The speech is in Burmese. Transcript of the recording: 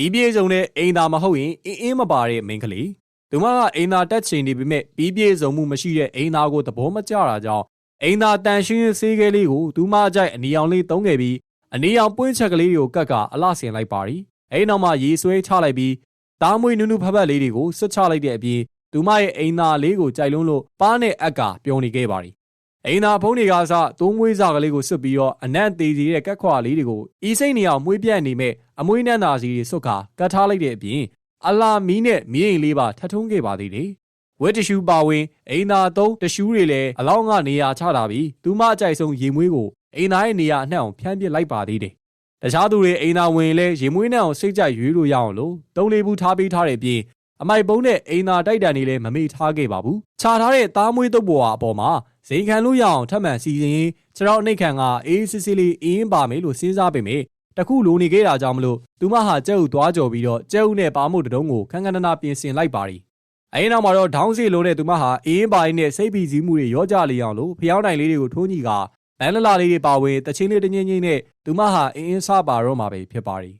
ပြီးပြေဆုံးတဲ့အိမ်သာမဟုတ်ရင်အင်းအင်းမပါတဲ့မိန်းကလေးသူမကအိမ်သာတက်ချင်နေပေမဲ့ပြီးပြေဆုံးမှုမရှိတဲ့အိမ်သာကိုသဘောမကျတာကြောင့်အိမ်သာတန်ရှင်းဆေးကလေးကိုသူမအကြိုက်အနီအောင်လေးသုံးခဲ့ပြီးအနီအောင်ပွင့်ချက်ကလေးတွေကိုကတ်ကအလှဆင်လိုက်ပါရီအဲ့နောက်မှာရေဆွဲချလိုက်ပြီးတားမွေးနုနုဖက်ဖက်လေးတွေကိုဆွတ်ချလိုက်တဲ့အပြင်သူမရဲ့အိမ်သာလေးကိုကြိုက်လုံးလို့ပါးနဲ့အက်ကပြုံးနေခဲ့ပါရီ အိမ်သာဖုံးတွေကစသုံးမွေးစာကလေးကိုဆွတ်ပြီးတော့အနံ့သေးသေးတဲ့ကက်ခွာလေးတွေကိုဤစိတ်နေအောင်မွေးပြတ်နေမဲ့အမွေးနှံသာစီတွေဆွတ်ခါကတ်ထားလိုက်တဲ့အပြင်အလာမီးနဲ့မီးအိမ်လေးပါထပ်ထုံးခဲ့ပါသေးတယ်ဝက်တရှူပါဝင်အိမ်သာသုံးတရှူတွေလည်းအလောင်းကနေရာချတာပြီးသူမအကြိုက်ဆုံးရေမွေးကိုအိမ်သားရဲ့နေရာအနှံ့အောင်ဖျန်းပစ်လိုက်ပါသေးတယ်တခြားသူတွေအိမ်သာဝင်လဲရေမွေးနှံ့အောင်စိတ်ကြိုက်ရွေးလို့ရအောင်လို့တုံးလေးဘူးထားပေးထားတဲ့အပြင် အမိုက်ပုံးနဲ့အိမ်သာတိုက်တန်တွေလည်းမမေ့ထားခဲ့ပါဘူးခြာထားတဲ့သားမွေးတုပ်ပေါ်အပေါ်မှာဇိမ်ခံလို့ရအောင်ထပ်မံစီစဉ်ရင်ခြေတော်နှိတ်ခံကအေးစစ်စစ်လေးအင်းပါမယ်လို့စဉ်းစားပေမဲ့တခုလိုနေခဲ့တာကြောင့်မလို့သူမဟာကြက်ဥသွားကြော်ပြီးတော့ကြက်ဥနဲ့ပါမှုတတုံးကိုခန်းခန်းနာနာပြင်ဆင်လိုက်ပါရီအဲနောက်မှာတော့ဒေါင်းစီလုံးနဲ့သူမဟာအင်းပါရင်နဲ့စိတ်ပီစည်းမှုတွေရောကြလေအောင်လို့ဖျောင်းတိုင်လေးတွေကိုထိုးညီကလန်လလာလေးတွေပါဝင်တချင်းလေးတငင်းငင်းနဲ့သူမဟာအင်းအင်းစားပါတော့မှာပဲဖြစ်ပါရီ